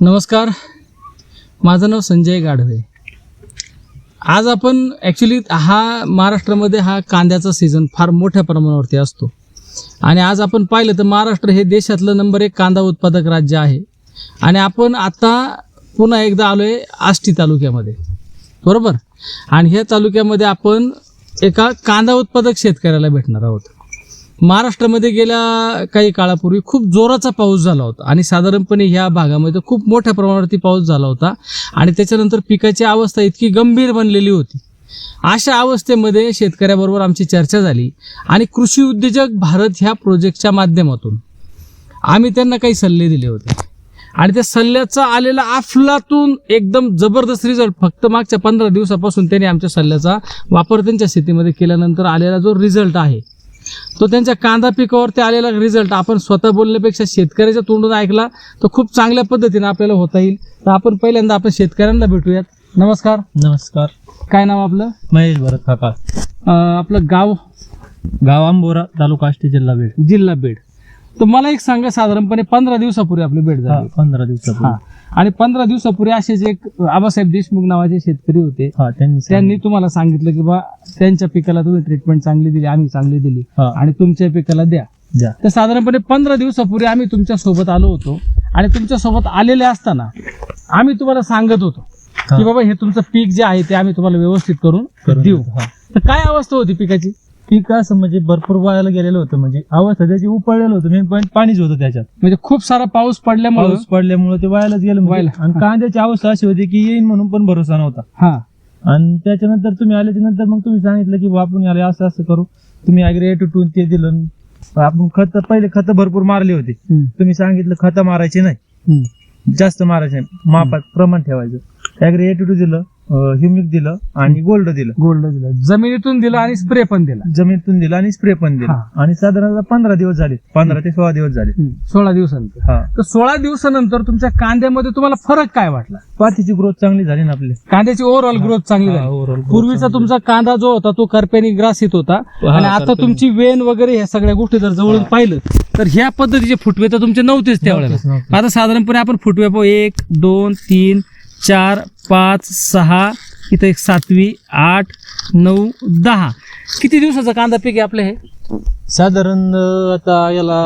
नमस्कार. माझं नाव संजय गाढवे. आज आपण ॲक्च्युली हा महाराष्ट्रामध्ये हा कांद्याचा सीझन फार मोठ्या प्रमाणावरती असतो. आणि आज आपण पाहिलं तर महाराष्ट्र हे देशातलं नंबर एक कांदा उत्पादक राज्य आहे. आणि आपण आता पुन्हा एकदा आलो आहे आष्टी तालुक्यामध्ये. बरोबर? आणि ह्या तालुक्यामध्ये आपण एका कांदा उत्पादक शेतकऱ्याला भेटणार आहोत. महाराष्ट्रामध्ये गेल्या काही काळापूर्वी खूप जोराचा पाऊस झाला होता आणि साधारणपणे ह्या भागामध्ये खूप मोठ्या प्रमाणावरती पाऊस झाला होता आणि त्याच्यानंतर पिकाची अवस्था इतकी गंभीर बनलेली होती. अशा अवस्थेमध्ये शेतकऱ्याबरोबर आमची चर्चा झाली आणि कृषी उद्योजक भारत ह्या प्रोजेक्टच्या माध्यमातून आम्ही त्यांना काही सल्ले दिले होते. आणि त्या सल्ल्याचा आलेला अफलातून एकदम जबरदस्त रिझल्ट फक्त मागच्या पंधरा दिवसापासून त्यांनी आमच्या सल्ल्याचा वापर त्यांच्या शेतीमध्ये केल्यानंतर आलेला जो रिझल्ट आहे तो त्यांच्या कांदा पिकावरती आलेला रिझल्ट आपण स्वतः बोलण्यापेक्षा शेतकऱ्याच्या तोंडून ऐकला तर खूप चांगल्या पद्धतीने आपल्याला होता येईल. तर आपण पहिल्यांदा आपण शेतकऱ्यांना भेटूयात. नमस्कार. नमस्कार. काय नाव आपलं? महेश भरत काका. आपलं गाव? गाव आंबोरा तालुका आष्टी जिल्हा बीड. जिल्हा बीड. तर मला एक सांगा साधारणपणे पंधरा दिवसापूर्वी आपली भेट झाली पंधरा दिवसापूर्वी. आणि पंधरा दिवसापूर्वी असेच एक आबासाहेब देशमुख नावाचे शेतकरी होते. हा त्यांनी तुम्हाला सांगितलं की बा त्यांच्या पिकाला तुम्ही ट्रीटमेंट चांगली दिली आम्ही चांगली दिली. आणि तुमच्या पिकाला द्या. तर साधारणपणे पंधरा दिवसापूर्वी आम्ही तुमच्यासोबत आलो होतो. आणि तुमच्यासोबत आलेले असताना आम्ही तुम्हाला सांगत होतो. की बाबा हे तुमचं पीक जे आहे ते आम्ही तुम्हाला व्यवस्थित करून देऊ. काय अवस्था होती पिकाची? पीक असं म्हणजे भरपूर वायाला गेलेलं होतं म्हणजे अवस्था त्याची उपळलेलं होतं मेन पॉईंट पाणीच होतं त्याच्यात. म्हणजे खूप सारा पाऊस पडल्यामुळे पाऊस पडल्यामुळे ते वायालाच गेलं म्हणजे. वायाला. आणि कांद्याची अवस्था अशी होती की येईन म्हणून पण भरोसा नव्हता. हा. आणि त्याच्यानंतर तुम्ही आल्याच्यानंतर मग तुम्ही सांगितलं की बा आपण याला असं असं करू. तुम्ही अग्रे एटू टू ते दिलं आपण खत पहिले खत भरपूर मारली होती. हम्म. तुम्ही सांगितलं खत मारायची नाही. हम्म. जास्त मारायचे नाही. मापात प्रमाण ठेवायचं. ऍग्री दिलं ह्युमिक दिलं आणि गोल्ड दिलं. गोल्ड दिलं. जमिनीतून दिलं आणि स्प्रे पण दिला. जमिनीतून दिलं आणि स्प्रे पण दिला. हा. आणि साधारणतः पंधरा दिवस झाले. पंधरा ते सोळा दिवस झाले. सोळा दिवसानंतर. हा. तर सोळा दिवसानंतर तुमच्या कांद्यामध्ये तुम्हाला फरक काय वाटला? पातीची ग्रोथ चांगली झाली ना आपली. कांद्याची ओव्हरऑल ग्रोथ चांगली झाली. growth पूर्वीचा तुमचा कांदा जो होता तो करप्यानी ग्रासित होता. आणि आता. तुमची वेन वगैरे ह्या सगळ्या गोष्टी जर जवळून पाहिलं तर ह्या पद्धतीचे फुटवे तर तुमचे नव्हतेच त्यावेळेला. आता साधारणपणे आपण फुटवे पाहू. एक दोन तीन चार पाच सहा इथं एक सातवी आठ नऊ दहा किती दिवसाचा कांदा पीक आहे आपलं हे साधारण अं, आता याला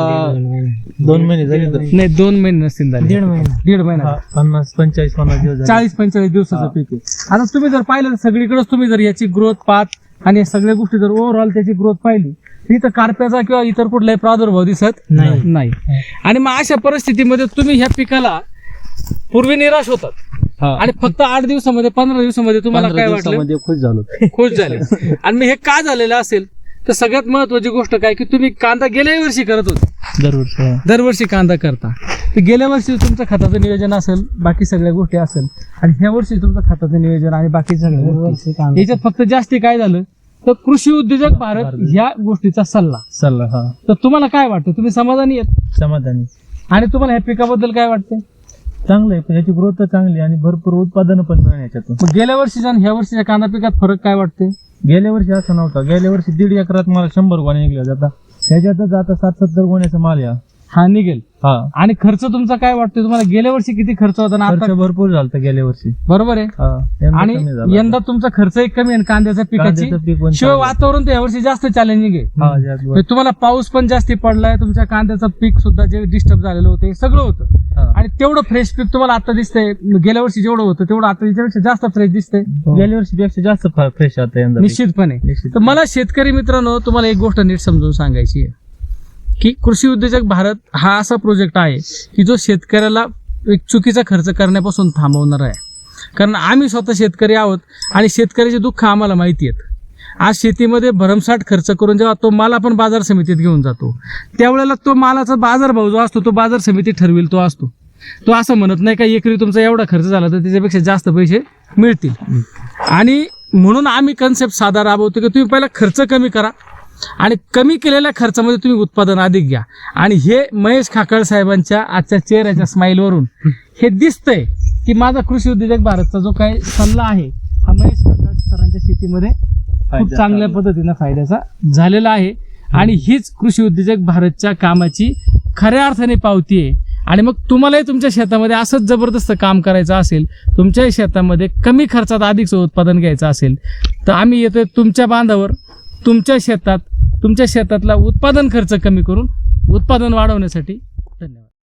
दोन महिने झाले तर. नाही दोन महिने नसतील झाले दीड महिना दीड महिना पन्नास पंचेचाळीस पन्नास दिवस झाले. चाळीस पंचेचाळीस दिवसाचं. पीक आहे आता तुम्ही जर पाहिलं तर सगळीकडेच तुम्ही जर याची ग्रोथ पाथ आणि या सगळ्या गोष्टी जर ओव्हरऑल त्याची ग्रोथ पाहिली तर इथं कारप्याचा किंवा इतर कुठलाही प्रादुर्भाव दिसत नाही. नाही आणि मग अशा परिस्थितीमध्ये तुम्ही ह्या पिकाला पूर्वी निराश होतात. आणि फक्त आठ दिवसामध्ये पंधरा दिवसामध्ये तुम्हाला काय वाटलं? खुश झालो. खुश झाले. आणि मग हे का झालेलं असेल? तर सगळ्यात महत्वाची गोष्ट काय की तुम्ही कांदा गेल्या वर्षी करत होते. दरवर्षी. दरवर्षी कांदा करता. तर गेल्या वर्षी तुमचं खताचं नियोजन असेल बाकी सगळ्या गोष्टी असेल आणि ह्या वर्षी तुमचं खताचं नियोजन आणि बाकी सगळ्या याच्यात फक्त जास्ती काय झालं? तर कृषी उद्योजक भारत. ह्या गोष्टीचा सल्ला हा. तर तुम्हाला काय वाटतं? तुम्ही समाधानी आहेत? समाधानी. आणि तुम्हाला ह्या पिकाबद्दल काय वाटतंय? चांगलं आहे पण याची ग्रोथ चांगली आणि भरपूर उत्पादन पण मिळेल याच्यातून. मग गेल्या वर्षीच्या आणि ह्या वर्षीच्या कांदा पिकात फरक काय वाटते? गेल्या वर्षी असं नव्हता. गेल्या वर्षी दीड एकरात मला शंभर गोण्या निघल्या जाता. ह्याच्यातच आता सात सत्तर गोण्याचा माल या हा. निघेल. हा. आणि खर्च तुमचा काय वाटतोय? तुम्हाला गेल्या वर्षी किती खर्च होता ना खर्च आता भरपूर झालता गेल्या वर्षी. बरोबर आहे. हा यंदा आणि कमी झाला. यंदा तुमचा खर्च एक कमी आहे कांद्याच्या पिकाची कांद्याचं पीक पण शिवाय चांगलं. वातावरण तर यावर्षी जास्त चॅलेंजिंग आहे. हा, जास्त. म्हणजे तुम्हाला पाऊस पण जास्ती पडलाय तुमच्या कांद्याचं पीक सुद्धा जे डिस्टर्ब झालेलं होतं हे सगळं होतं. आणि तेवढं फ्रेश पीक तुम्हाला आता दिसतंय. गेल्या वर्षी जेवढं होतं तेवढं आता याच्यापेक्षा जास्त फ्रेश दिसतंय. गेल्या वर्षी पेक्षा जास्त फ्रेश आता यंदा. निश्चितपणे. निश्चित. तर मला शेतकरी मित्रांनो तुम्हाला एक गोष्ट नीट समजून सांगायची आहे की कृषी उद्योजक भारत हा असा प्रोजेक्ट आहे की जो शेतकऱ्याला एक चुकीचा खर्च करण्यापासून थांबवणार आहे. कारण आम्ही स्वतः शेतकरी आहोत आणि शेतकऱ्याचे दुःख आम्हाला माहिती आहेत. आज शेतीमध्ये भरमसाठ खर्च करून जेव्हा तो माल आपण बाजार समितीत घेऊन जातो त्यावेळेला तो मालाचा बाजारभाव जो असतो तो बाजार समिती ठरवेल तो असतो. तो असं म्हणत नाही का एकरी तुमचा एवढा खर्च झाला तर त्याच्यापेक्षा जास्त पैसे मिळतील. आणि म्हणून आम्ही कन्सेप्ट साधा राबवतो की तुम्ही पहिला खर्च कमी करा आणि कमी केलेल्या खर्चामध्ये तुम्ही उत्पादन अधिक घ्या. आणि हे महेश खाकळ साहेबांच्या आजच्या चेहऱ्याच्या स्माईलवरून हे दिसतंय की माझा कृषी उद्योजक भारतचा जो काही सल्ला आहे हा महेश खाकळ सरांच्या शेतीमध्ये खूप चांगल्या. पद्धतीनं फायद्याचा झालेला आहे. आणि हीच कृषी उद्योजक भारतच्या कामाची खऱ्या अर्थाने पावती आहे. आणि मग तुम्हालाही तुमच्या शेतामध्ये असंच जबरदस्त काम करायचं असेल तुमच्याही शेतामध्ये कमी खर्चात अधिकचं उत्पादन घ्यायचं असेल तर आम्ही येतो तुमच्या बांधावर तुमच्या शेतात तुमच्या शेतातला उत्पादन खर्च कमी करून उत्पादन वाढवण्यासाठी